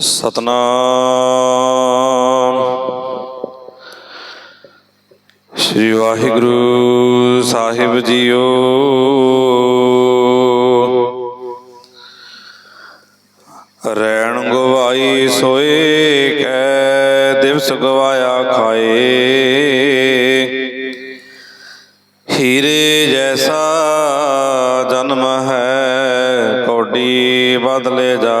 Satnam. Sri Waheguru Sahib JIO. ਰੈਣ ਗਵਾਈ ਸੋਏ ਕੈ, ਦਿਵਸ ਗਵਾਇਆ ਖਾਏ। ਹੀਰੇ ਜੈਸਾ ਜਨਮ ਹੈ, ਕੌਡੀ ਬਦਲੇ ਜਾ।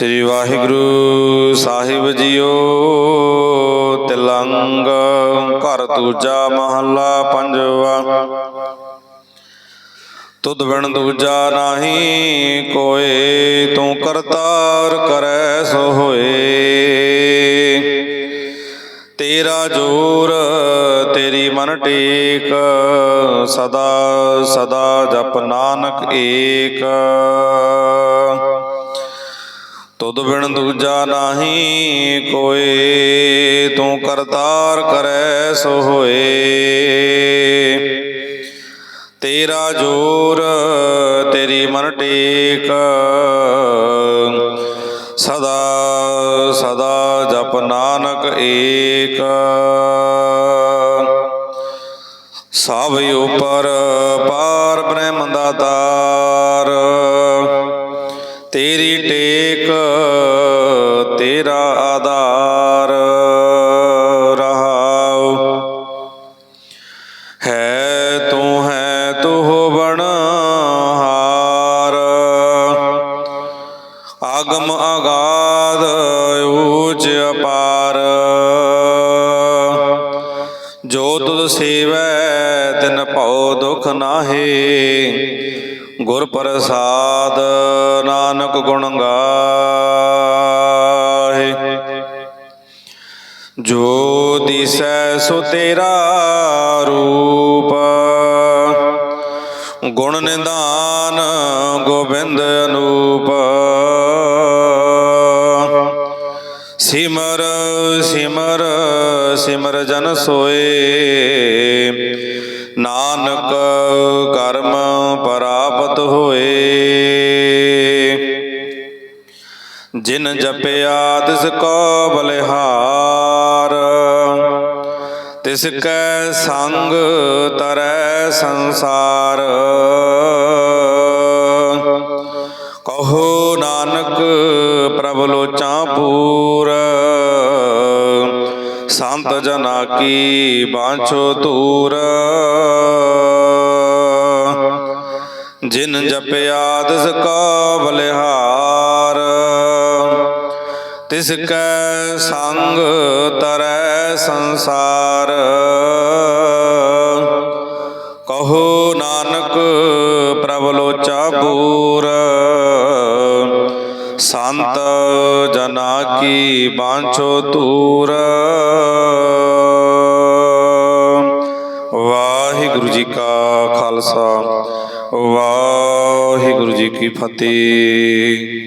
ਸ੍ਰੀ ਵਾਹਿਗੁਰੂ ਸਾਹਿਬ ਜੀਓ, ਤਿਲੰਗ, ਘਰ ਦੂਜਾ ਮਹੱਲਾ ਪੰਜਵਾ। ਤੁਧ ਬਿਨ ਦੂਜਾ ਨਹੀਂ ਕੋਏ, ਤੂੰ ਕਰਤਾਰ ਕਰੈ ਸੋ ਹੋਏ। ਤੇਰਾ ਜੋਰ ਤੇਰੀ ਮਨ ਟੇਕ, ਸਦਾ ਸਦਾ ਜਪ ਨਾਨਕ ਏਕ। ਤੁਧ ਬਿਨ ਦੂਜਾ ਨਾਹੀ ਕੋਏ, ਤੂੰ ਕਰਤਾਰ ਕਰੈ ਸੋ ਹੋਏ। ਤੇਰਾ ਜੋਰ, ਤੇਰੀ ਮਨ ਟੇਕ, ਸਦਾ ਸਦਾ ਜਪ ਨਾਨਕ ਏਕ। ਸਭ ਉਪਰ ਪਾਰ ਬ੍ਰਹਮ ਦਾ ਤੇਰੀ ਟੇਕ, ਤੇਰਾ ਆਧਾਰ ਰਹਾਉ। ਹੈ ਤੂੰ ਹੈ ਤੂੰ ਬਣ ਹਾਰ ਆਗਮ ਆਗਾਦ ਊਚ ਅਪਾਰ। ਜੋ ਤੁਧ ਸੇਵੈ, ਤਿਨ ਭਉ ਦੁਖ ਨਾਹੀ। ਗੁਰ ਪ੍ਰਸਾਦ ਨਾਨਕ ਗੁਣ ਗਾਹੇ। ਜੋ ਦਿਸੈ ਸੋ ਤੇਰਾ ਰੂਪ, ਗੁਣ ਨਿਦਾਨ ਗੋਬਿੰਦ ਅਨੂਪ। ਸਿਮਰ ਸਿਮਰ ਸਿਮਰ ਜਨ ਸੋਏ। ਨਾਨਕ ਕਰਮ ਪ੍ਰਾਪਤ ਜਿਨ ਜਪਿਆ ਤਿਸ ਕੋ ਬਲਿਹਾਰ, ਤਿਸ ਕੈ ਸੰਗ ਤਰੈ ਸੰਸਾਰ। ਕਹੋ ਨਾਨਕ ਪ੍ਰਭ ਲੋਚਾਂ ਪੂਰ, ਸੰਤ ਜਨਾ ਕੀ ਬਾਂਛੋ ਤੂਰ ਜਿਨ ਜਪਿਆ ਤਿਸ ਕੋ ਬਲਿਹਾਰ ਤਿਸ ਕੈ ਸੰਗ ਤਰੈ ਸੰਸਾਰ। ਕਹੋ ਨਾਨਕ ਪ੍ਰਭ ਲੋਚਾ ਪੂਰ ਸੰਤ ਜਨਾ ਕੀ ਬਾਂਛੋ ਤੂਰ ਵਾਹਿਗੁਰੂ ਜੀ ਕਾ ਖਾਲਸਾ। ਵਾਹਿਗੁਰੂ ਜੀ ਕੀ ਫਤਿਹ।